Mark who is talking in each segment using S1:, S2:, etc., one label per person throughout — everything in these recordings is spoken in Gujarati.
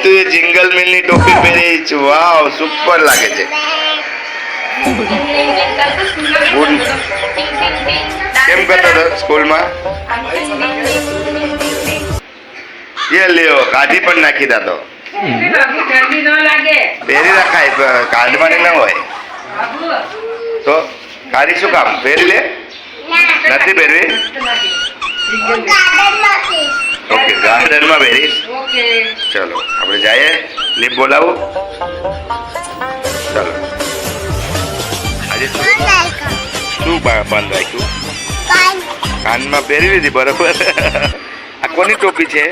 S1: મિતુએ જિંગલ મિલની ટોપી પહેરી છે વાવ સુપર લાગે છે. કેમ કરતો હતો સ્કૂલમાં? એ લ્યો કાઢી પણ નાખી
S2: ન લાગે
S1: પહેરી રખાય કાઢવાની ના હોય. તો કાઢી શું કામ? પહેરી લે? નથી પહેરવી? ઓકે ગાર્ડનમાં પહેરીશ.
S2: ઓકે
S1: ચલો. જઈએ લીપ બોલાવો? ચાલો. આજે શું? બંધ રાખ્યું. કાનમાં પહેરી લીધી બરોબર? આ કોની ટોપી છે?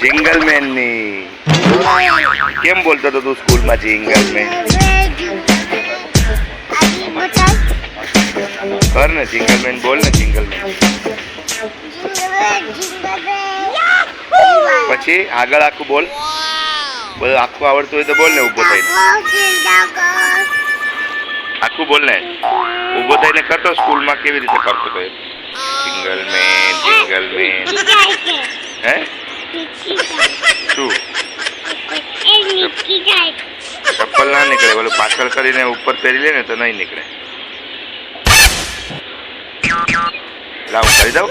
S1: જિંગલ મેનની કેમ બોલતો હતો તું સ્કૂલમાં જિંગલ મેન કર ને જિંગલ મેન બોલ ને જિંગલ મેન પછી આગળ આખું બોલ. બધું આખું આવડતું હોય તો બોલ ને ઊભો થઈને. આખું બોલ ને. ઊભો થઈને કરતો સ્કૂલમાં કેવી રીતે કરતો તો સિંગલ મેન સિંગલ મેન હે? શું? ચપ્પલ ના નીકળે પેલું પાછળ કરીને ઉપર પહેરી લે ને તો નહીં નીકળે. લાવ કરી દઉં?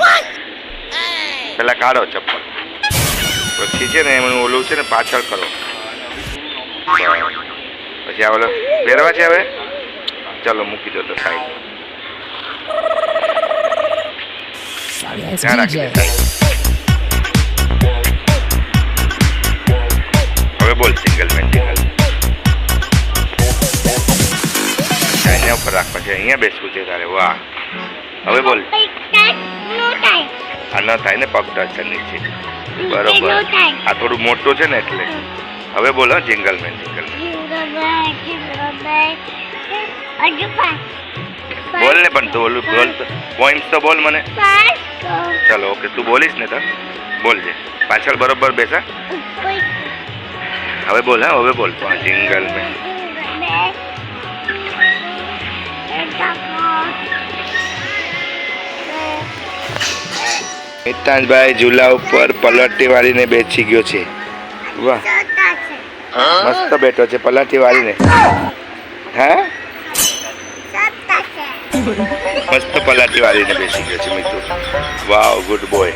S1: પેલા કાઢો ચપ્પલ. પછી છે ને એમનું ઓલું છે ને પાછળ કરો. પછી આ ઓલો પહેરવા છે હવે? ચાલો મૂકી દો તો સાઈડ ધ્યાન રાખી હવે બોલ સિંગલ મેન સિંગલ અહીંયા ઉપર રાખવા છે અહીંયા બેસવું છે તારે. વાહ. હવે બોલ. આ ન થાય ને પગ ટચ નીચે. બરોબર. આ થોડું મોટું છે ને એટલે. હવે બોલો જિંગલ મેન જિંગલ બોલ ને પણ તું ઓલું બોલ પોઈન્ટ તો બોલ મને. ચલો ઓકે તું બોલીશ ને તો. બોલજે પાછળ બરોબર બેસા. હવે બોલ હા હવે બોલ. જિંગલ મેન મિતાંશભાઈ ઝૂલા ઉપર પલટી વાળીને બેસી ગયો છે. વાહ. મસ્ત બેઠો છે પલટી વાળીને હા? મસ્ત પલાટી વાળીને બેસી ગયો છે મિત્રો. વાવ ગુડ બોય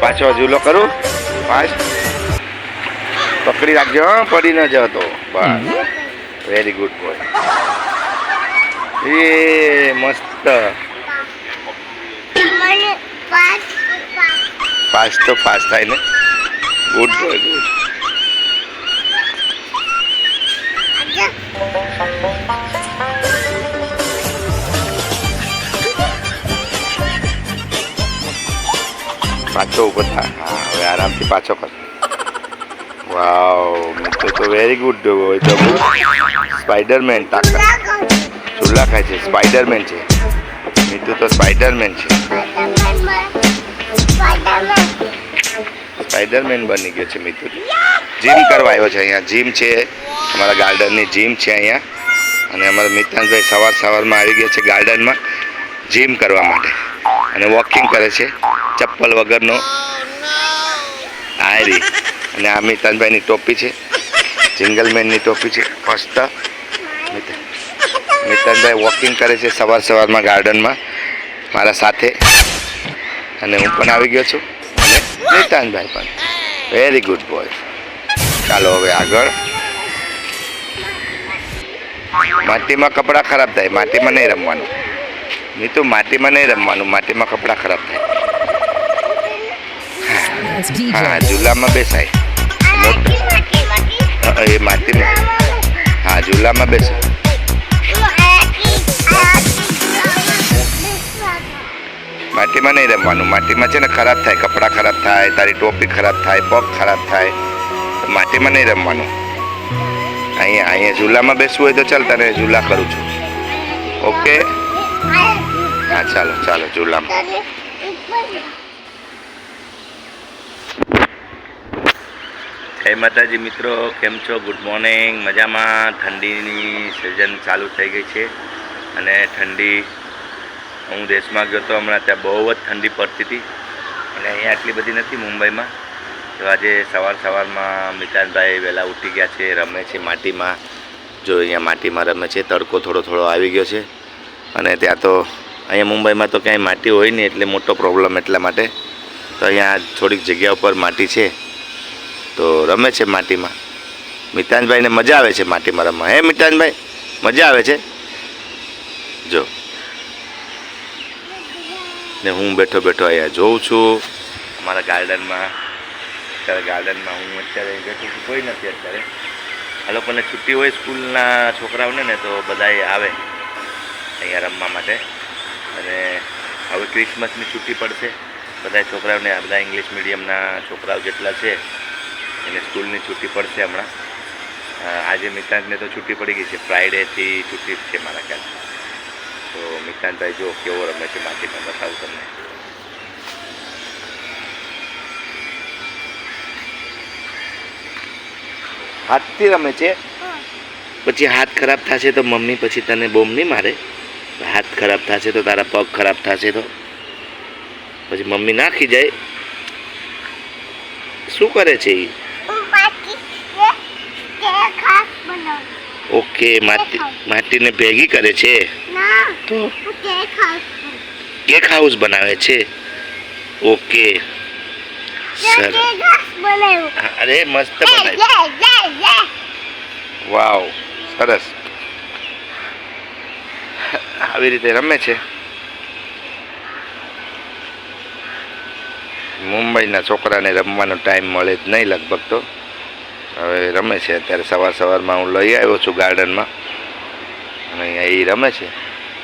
S1: પાછો ઝૂલો કરું? પાંચ પકડી રાખજો પડી ન તો. બસ વેરી ગુડ બોય એ, મસ્ત. ફાસ્ટ તો ફાસ્ટ થાય ને ગુડ બોય ગુડ પાછો ઊભો થા હા હવે આરામથી પાછો કર વાવ મિત્ર તો વેરી ગુડ હોય તો સ્પાઈડરમેન તાકા ચૂલા ખાય છે સ્પાઈડરમેન છે મિતુ તો સ્પાઈડરમેન છે સ્પાઈડરમેન બની ગયો છે મિતુ જીમ કરવા આવ્યો છે અહીંયા. જીમ છે, અમારા ગાર્ડનની જીમ છે અહીંયા. અને અમારા મિતાંશભાઈ સવાર સવારમાં આવી ગયા છે ગાર્ડનમાં જીમ કરવા માટે. અને વોકિંગ કરે છે, ચપ્પલ વગરનો. આયરી. અને આ મિતાનભાઈની ટોપી છે, જિંગલમેનની ટોપી છે, મસ્ત. મિત- મિતાનભાઈ વોકિંગ કરે છે સવાર સવારમાં ગાર્ડનમાં. મારા સાથે. અને હું પણ આવી ગયો છું. અને મિતાનભાઈ પણ. વેરી ગુડ બોય ચાલો હવે આગળ. માટીમાં કપડાં ખરાબ થાય. માટીમાં નહીં રમવાનું. નહીં તો માટીમાં નહીં રમવાનું. માટીમાં કપડાં ખરાબ થાય. હા ઝૂલામાં બેસાય. એ માટીમાં. હા ઝૂલામાં બેસો માટીમાં નહીં રમવાનું. માટીમાં છે ને ખરાબ થાય. કપડાં ખરાબ થાય, તારી ટોપી ખરાબ થાય, પગ ખરાબ થાય. માટીમાં નહીં રમવાનું. અહીંયા અહીંયા ઝૂલામાં બેસવું હોય તો ચાલ તને ઝૂલા કરું છું. ઓકે? હા, ચાલો ચાલો, ઝૂલામાં. જય માતાજી મિત્રો, કેમ છો? ગુડ મોર્નિંગ મજામાં? ઠંડીની સિઝન ચાલુ થઈ ગઈ છે અને ઠંડી હું દેશમાં ગયો તો હમણાં ત્યાં બહુ જ ઠંડી પડતી હતી. અને અહીંયા આટલી બધી નથી મુંબઈમાં. તો આજે સવાર સવારમાં મિતાનભાઈ વહેલા ઉઠી ગયા છે, રમે છે માટીમાં. જો અહીંયા માટીમાં રમે છે, તડકો થોડો થોડો આવી ગયો છે. અને ત્યાં તો અહીંયા મુંબઈમાં તો ક્યાંય માટી હોય નહીં, એટલે મોટો પ્રોબ્લેમ એટલા માટે. તો અહીંયા થોડીક જગ્યા ઉપર માટી છે. તો રમે છે માટીમાં. મિતાનભાઈને મજા આવે છે માટીમાં રમવા. હે મિતાનભાઈ, મજા આવે છે? જો. ને હું બેઠો બેઠો અહીંયા જોઉં છું. અમારા ગાર્ડનમાં અત્યારે ગાર્ડનમાં હું અત્યારે બેઠું છું, કોઈ નથી અત્યારે. આ લોકોને છુટ્ટી હોય સ્કૂલના છોકરાઓને ને તો બધાએ આવે અહીંયા રમવા માટે. અને હવે ક્રિસમસની છુટ્ટી પડશે. બધા છોકરાઓને આ બધા ઇંગ્લિશ મીડિયમના છોકરાઓ જેટલા છે, એને સ્કૂલની છુટ્ટી પડશે હમણાં. આજે મિતાંતને તો છુટ્ટી પડી ગઈ છે. ફ્રાઈડેથી છુટ્ટી છે મારા ખ્યાલ તો મિતાંતભાઈ જો કેવો રમે છે માટીમાં બતાવું હાથથી રમે છે. પછી હાથ ખરાબ થશે તો મમ્મી પછી તને બોમ્બ નહીં મારે? હાથ ખરાબ થશે તો તારા પગ ખરાબ થશે તો? પછી મમ્મી નાખી જાય. શું કરે છે એ ઓકે માટી માટીને ભેગી કરે છે? તો? કેક હાઉસ બનાવે છે? ઓકે. અરે મસ્ત બનાવી વાવ સરસ આવી રીતે રમે છે મુંબઈના છોકરાને રમવાનો ટાઈમ મળે જ નહીં લગભગ તો હવે રમે છે અત્યારે સવાર સવારમાં હું લઈ આવ્યો છું ગાર્ડનમાં અને અહીંયા એ રમે છે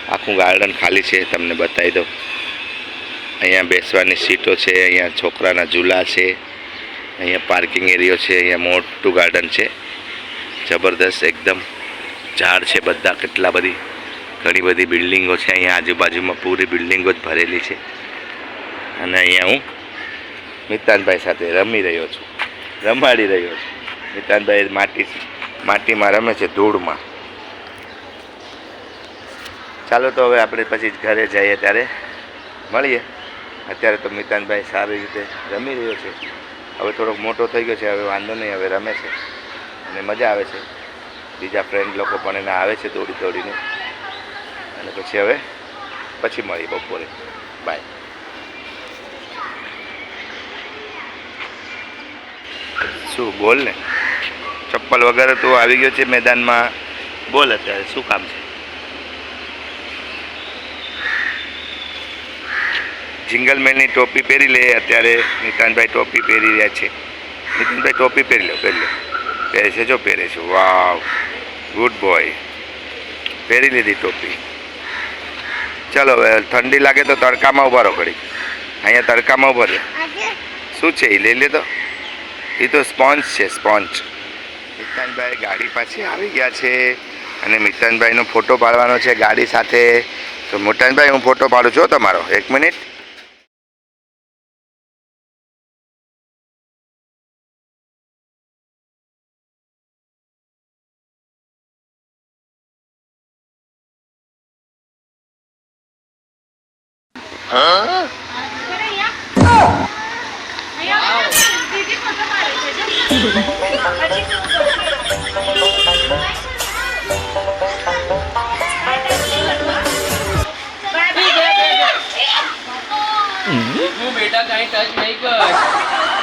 S1: આખું ગાર્ડન ખાલી છે તમને બતાવી દઉં અહીંયા બેસવાની સીટો છે, અહીંયા છોકરાના ઝૂલા છે, અહીંયા પાર્કિંગ એરિયો છે, અહીંયા મોટું ગાર્ડન છે. જબરદસ્ત એકદમ ઝાડ છે બધા, કેટલા બધી, ઘણી બધી બિલ્ડિંગો છે. અહીંયા આજુબાજુમાં પૂરી બિલ્ડિંગો જ ભરેલી છે. અને અહીંયા હું મિતાનભાઈ સાથે રમી રહ્યો છું, રમાડી રહ્યો છું. મિતાનભાઈ માટી, માટીમાં રમે છે ધૂળમાં. ચાલો તો હવે આપણે પછી ઘરે જઈએ ત્યારે. મળીએ. અત્યારે તો મિતાનભાઈ સારી રીતે રમી રહ્યો છે. હવે થોડોક મોટો થઈ ગયો છે, હવે વાંધો નહીં, હવે રમે છે. અને મજા આવે છે. બીજા ફ્રેન્ડ લોકો પણ એના આવે છે દોડી દોડીને. અને પછી હવે, પછી મળીએ બપોરે. બાય શું, બોલ ને. ચપ્પલ વગર તું આવી ગયો છે મેદાનમાં? બોલ અત્યારે, શું કામ છે? જિંગલમેનની ટોપી પહેરી લે અત્યારે નિતાનભાઈ ટોપી પહેરી રહ્યા છે. નિતિનભાઈ ટોપી પહેરી લો પહેરી લો. પહેરે છે જો પહેરે છે. Wow good boy. પહેરી લીધી ટોપી. ચાલો હવે ઠંડી લાગે તો તડકામાં ઊભા રહો ઘડી અહીંયા તડકામાં ઊભો રહે. શું છે એ લઈ લેતો એ તો સ્પોન્જ છે સ્પોન્જ. મિતાનભાઈ ગાડી પાસે આવી ગયા છે અને મિતાનભાઈનો ફોટો પાડવાનો છે ગાડી સાથે. તો મોટાનભાઈ હું ફોટો પાડું છું તમારો. એક મિનિટ.
S2: હું બેટા કાંઈ ટચ નહીં કર